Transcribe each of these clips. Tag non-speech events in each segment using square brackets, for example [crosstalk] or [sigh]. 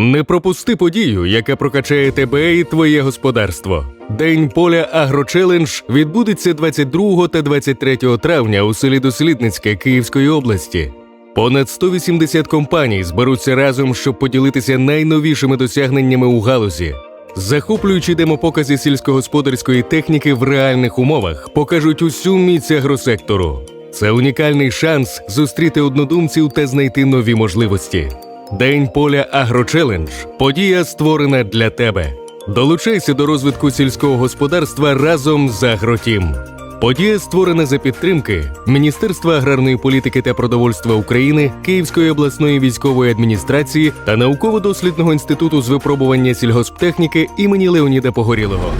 Не пропусти подію, яка прокачає тебе і твоє господарство. День поля Агрочелендж відбудеться 22 та 23 травня у селі Дослідницьке Київської області. Понад 180 компаній зберуться разом, щоб поділитися найновішими досягненнями у галузі. Захоплюючі демопокази сільськогосподарської техніки в реальних умовах покажуть усю міць агросектору. Це унікальний шанс зустріти однодумців та знайти нові можливості. День поля Агрочелендж подія створена для тебе. Долучайся до розвитку сільського господарства разом з Агротім. Подія створена за підтримки Міністерства аграрної політики та продовольства України, Київської обласної військової адміністрації та науково-дослідного інституту з випробування сільгосптехніки імені Леоніда Погорілого.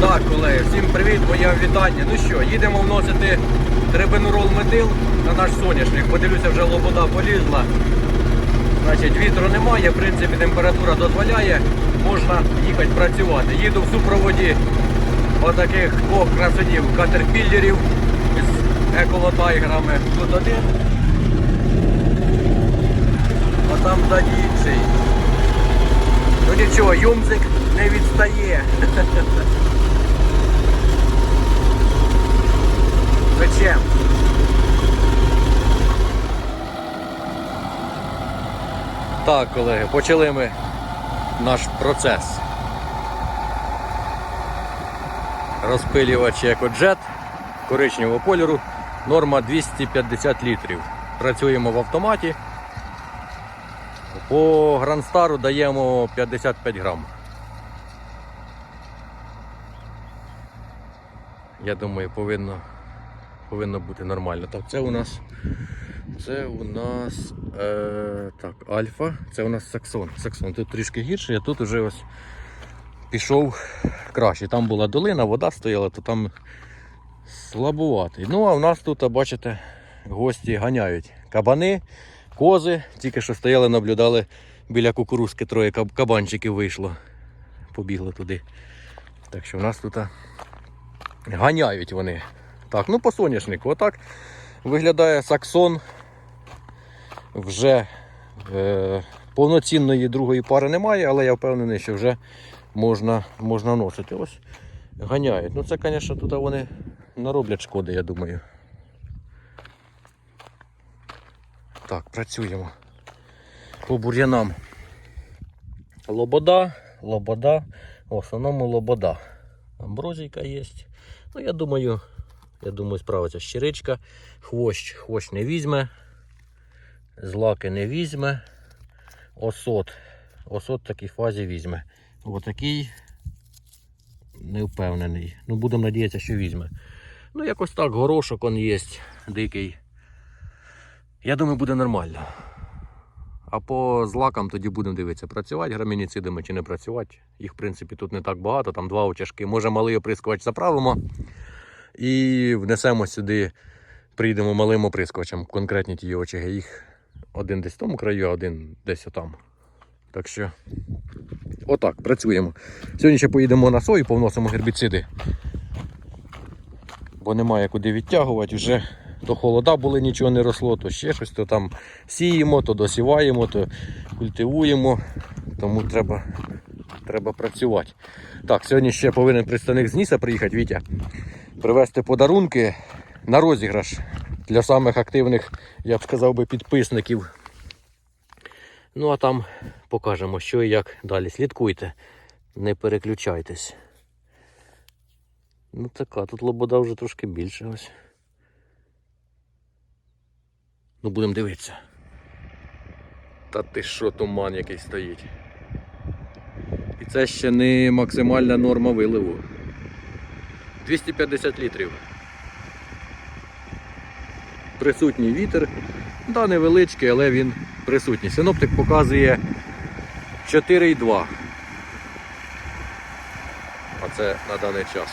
Так, колеги, всім привіт, моє вітання. Ну що, їдемо вносити трибенурол метил на наш соняшник. Подивлюся, вже лобода полізла. Значить, вітру немає, в принципі, температура дозволяє, можна їхати працювати. Їду в супроводі отаких двох красунів катерпіллерів з еколотайгерами. Тут один, а там ззаді інший. Ну нічого, юмзик не відстає. [laughs] Зачем? Так, колеги, почали ми наш процес. Розпилювач екоджет коричневого кольору. Норма 250 літрів. Працюємо в автоматі. По Грандстару даємо 55 грам. Я думаю, повинно, повинно бути нормально. Так, це у нас. Це у нас е, так, альфа, це у нас саксон. Саксон. Тут трішки гірше, а тут уже ось пішов краще. Там була долина, вода стояла, то там слабуватий. Ну, а в нас тут, бачите, гості ганяють кабани, кози. Тільки що стояли, наблюдали біля кукурузки, троє кабанчиків вийшло. Побігли туди. Так що в нас тут ганяють вони. Так, ну по соняшнику. Отак виглядає саксон. Вже е, повноцінної другої пари немає, але я впевнений, що вже можна, можна носити. Ось ганяють. Ну це, звісно, тут вони нароблять шкоди, я думаю. Так, працюємо. По бур'янам. Лобода, лобода, в основному лобода. Амброзійка є. Ну, я думаю, я думаю, справиться щиричка. Хвощ, хвощ не візьме. Злаки не візьме. Осот. Осот в такій фазі візьме. Отакий не впевнений. Ну, будемо надіятися, що візьме. Ну, якось так, горошок он є дикий. Я думаю, буде нормально. А по злакам тоді будемо дивитися, працювати грамініцидами чи не працювати. Їх, в принципі, тут не так багато, там два очажки. Може малий оприскувач заправимо і внесемо сюди, прийдемо малим оприскувачем, конкретні ті очаги. Їх один десь в тому краю, а один десь отам. Так що, отак, працюємо. Сьогодні ще поїдемо на сою, повносимо гербіциди. Бо немає куди відтягувати. Вже то холода були, нічого не росло, то ще щось, то там сіємо, то досіваємо, то культивуємо. Тому треба, треба працювати. Так, сьогодні ще повинен представник з Ніса приїхати, Вітя, привезти подарунки на розіграш для самих активних, я б сказав би, підписників. Ну а там покажемо, що і як далі. Слідкуйте, не переключайтесь. Ну така, тут лобода вже трошки більше ось. Ну будемо дивитися. Та ти що, туман який стоїть. І це ще не максимальна норма виливу. 250 літрів. Присутній вітер. Да, невеличкий, але він присутній. Синоптик показує 4,2. А це на даний час.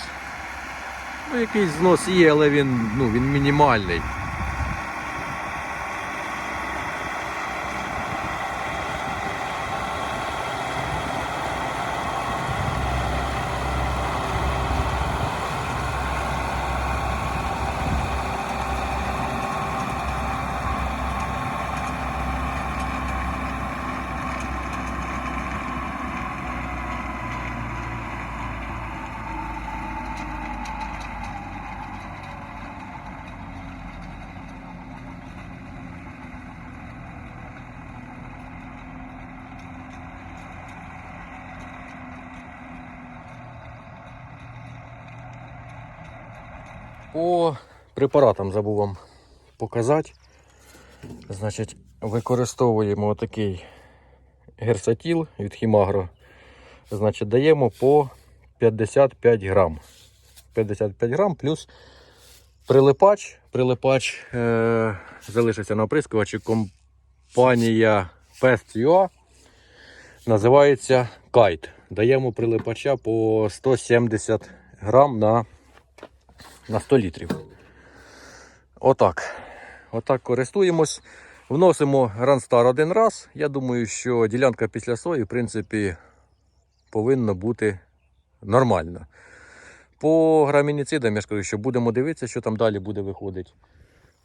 Ну, якийсь знос є, але він, ну, він мінімальний. По препаратам забув вам показати. Значить, використовуємо такий герсатіл від Хімагро. Значить, даємо по 55 грам. 55 грам плюс прилипач. Прилипач е- залишився на оприскувачі. Компанія Pest.ua називається Kite. Даємо прилипача по 170 грам на, на 100 літрів. Отак. Отак користуємось. Вносимо Ранстар один раз. Я думаю, що ділянка після сої, в принципі, повинна бути нормальна. По грамініцидам, я ж кажу, що будемо дивитися, що там далі буде виходити.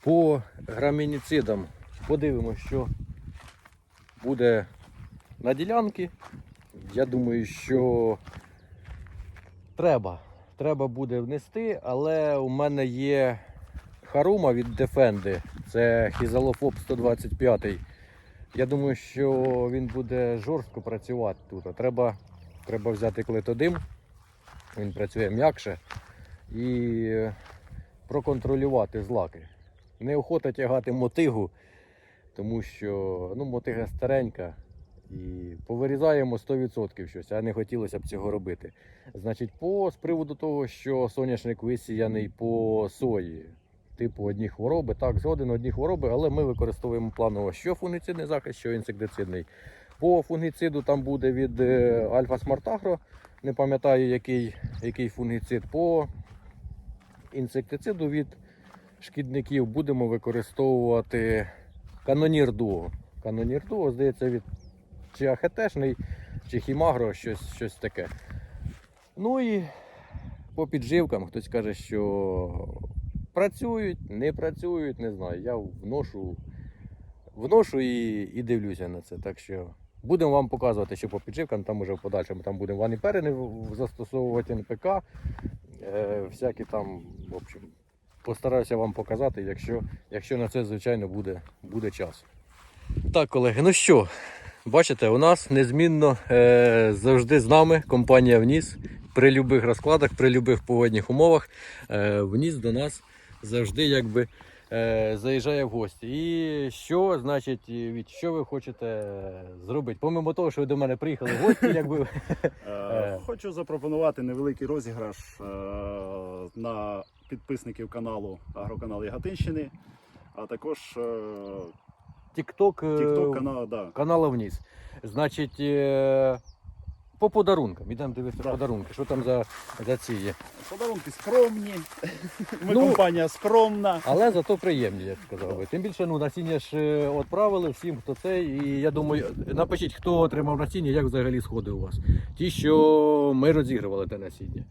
По грамініцидам подивимося, що буде на ділянці. Я думаю, що треба. Треба буде внести, але у мене є Харума від Defendi. Це Хізалофоб 125. Я думаю, що він буде жорстко працювати тут. Треба, треба взяти клетодим. Він працює м'якше. І проконтролювати злаки. Неохота тягати мотигу, тому що ну, мотига старенька. І повирізаємо 100% щось, а не хотілося б цього робити. Значить, по з приводу того, що соняшник висіяний по сої, типу одні хвороби, так, згоден одні хвороби, але ми використовуємо планово що фунгіцидний захист, що інсектицидний. По фунгіциду там буде від е, Альфа Смартагро, не пам'ятаю який, який фунгіцид. По інсектициду від шкідників будемо використовувати канонір дуо. Здається, від чи АХТшний, чи Хімагро, щось, щось таке. Ну і по підживкам хтось каже, що працюють, не працюють, не знаю. Я вношу, вношу і, і дивлюся на це. Так що будемо вам показувати, що по підживкам, там уже в подальшому там будемо ваніперини в- в- застосовувати НПК, е, всякі там, в общем, постараюся вам показати, якщо, якщо на це, звичайно, буде, буде час. Так, колеги, ну що, бачите, у нас незмінно е, завжди з нами компанія Вніс. При любих розкладах, при любих погодних умовах е, Вніс до нас завжди якби е, заїжджає в гості. І що, значить, від що ви хочете зробити? Помимо того, що ви до мене приїхали в гості, якби. [laughs] [laughs] Е, Хочу запропонувати невеликий розіграш е, на підписників каналу Агроканал Яготинщини, а також е, TikTok канал. Да. канала вниз. Значить, е, по подарункам. Ідемо дивитися Так. подарунки. Що там за, за ці є. Подарунки скромні. Ми Ну, компанія скромна. Але зато приємні, я б сказав би. Тим більше ну, насіння ж е, відправили всім, хто це. І я думаю, напишіть, хто отримав насіння, як взагалі сходи у вас. Ті, що ми розігрували те насіння.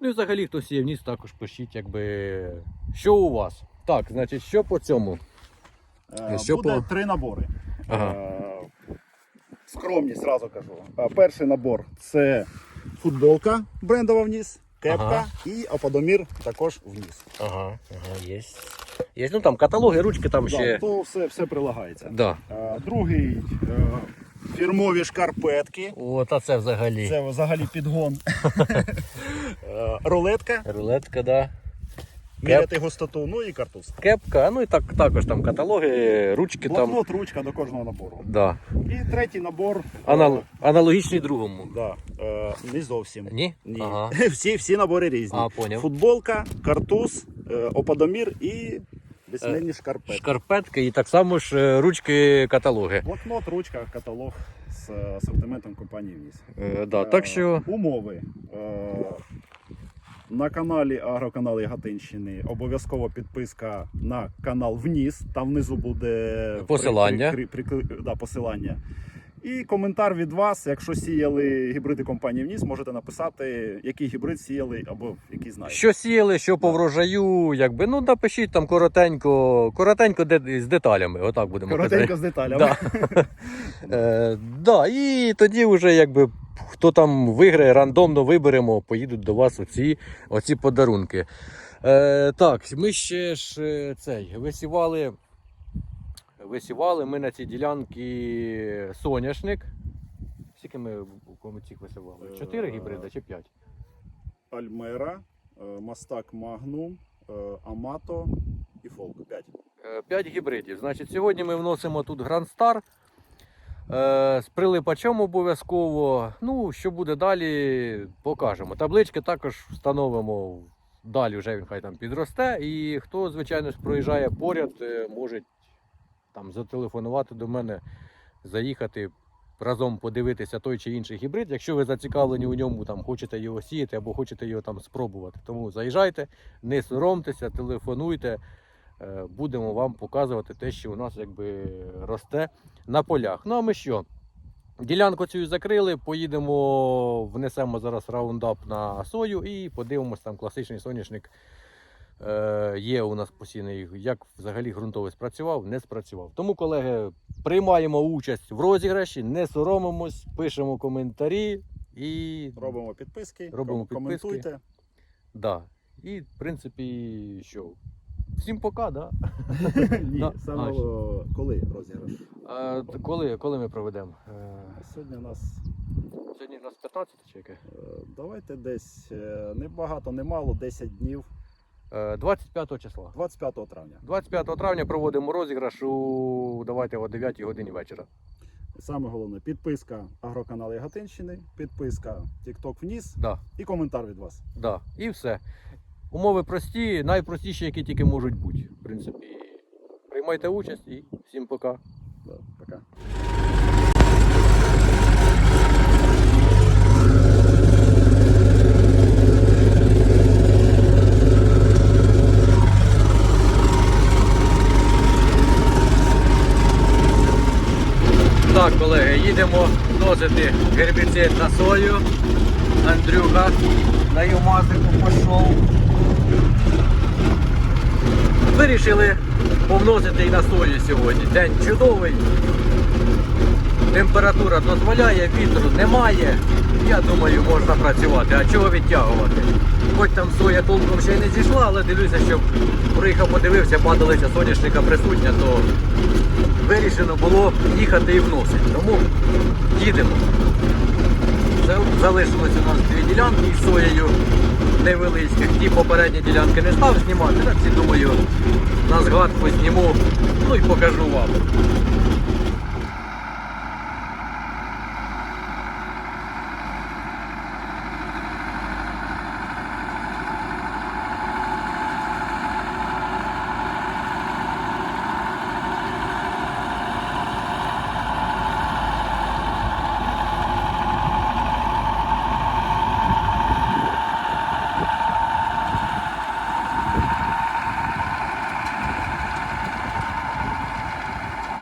Ну і взагалі, хто сіяв ніс, також пишіть, якби що у вас. Так, значить, що по цьому? Е, Що Буде по- три набори. Ага. Е, Скромні, зразу кажу. Е, Перший набор це футболка брендова вниз, кепка Ага. і опадомір також вниз. Ага, ага, є. Є, ну там каталоги, ручки там Да, ще. то все, все прилагається. Да. Е, Другий е, фірмові шкарпетки. От, а це взагалі. Це взагалі підгон. [laughs] Е, Рулетка, Рулетка, да. Міряти густоту, ну і картуз. Кепка, ну і так, також там каталоги, ручки там. Блокнот, ручка до кожного набору. Да. І третій набор. Анал... е, Аналогічний другому. Да, е, не зовсім. Ні? Ні. Ага. [laughs] Всі, всі набори різні. А, поняв. Футболка, картуз, е, опадомір і весняні шкарпетки. Шкарпетки і так само ж е, ручки каталоги. Блокнот, ручка, каталог з е, асортиментом компанії Вніс. Е, да, так що. Е, Умови. Е, На каналі Агроканал Яготинщини обов'язково підписка на канал вниз. Там внизу буде Посилання. при- при- при- да, посилання. І коментар від вас, якщо сіяли гібриди компанії вниз, можете написати, який гібрид сіяли або який знаєте. Що сіяли, що по врожаю, якби, ну напишіть там коротенько, коротенько де, з деталями, отак будемо Коротенько казати. з деталями. Да. [laughs] е, да, і тоді вже якби хто там виграє, рандомно виберемо, поїдуть до вас оці, оці подарунки. Е, так, ми ще ж е, цей висівали. Висівали ми на цій ділянці соняшник. Скільки ми у цих висівали? Чотири Е, гібриди чи п'ять? Альмера, е, Мастак Магнум, е, Амато і Фолк 5. 5 гібридів. Значить, сьогодні ми вносимо тут. Е, з прилипачом обов'язково. Ну, що буде далі, покажемо. Таблички також встановимо далі, вже він хай там підросте. І хто, звичайно проїжджає поряд, може там зателефонувати до мене, заїхати. Разом подивитися той чи інший гібрид, якщо ви зацікавлені у ньому, там хочете його сіяти або хочете його там спробувати. Тому заїжджайте, не соромтеся, телефонуйте. Е, будемо вам показувати те, що у нас якби росте на полях. Ну а ми що? Ділянку цю закрили, поїдемо, внесемо зараз раундап на сою і подивимось там класичний соняшник. Е, є у нас постійний, як взагалі ґрунтовий спрацював, не спрацював. Тому, колеги, приймаємо участь в розіграші, не соромимось, пишемо коментарі і Робимо підписки, Робимо ком- коментуйте. Да. І, в принципі, що? Всім пока, да? [laughs] Ні, Да. саме А, коли розіграш? А, коли, коли ми проведемо? Е, Сьогодні у нас Сьогодні у нас 15 чи яке? е, давайте десь не багато, не мало, 10 днів, 25 числа. 25 травня. 25 травня проводимо розіграш у давайте о 9 годині вечора. Саме головне підписка Агроканал Яготинщини, підписка TikTok вниз Да, і коментар від вас. да. І все. Умови прості, найпростіші, які тільки можуть бути. В принципі, приймайте участь і всім пока. Да, пока. Так, колеги, їдемо вносити гербіцид на сою. Андрюха на юматику пішов. Вирішили повносити і на сою сьогодні. День чудовий. Температура дозволяє, вітру немає. Я думаю, можна працювати. А чого відтягувати? Хоч там соя толком ще й не зійшла, але дивлюся, що приїхав, подивився, падалиця соняшника присутня, то вирішено було їхати і вносити. Тому їдемо. Це залишилось у нас дві ділянки із соєю невеличких. Ті попередні ділянки не став знімати, так всі думаю, на згадку зніму, ну і покажу вам.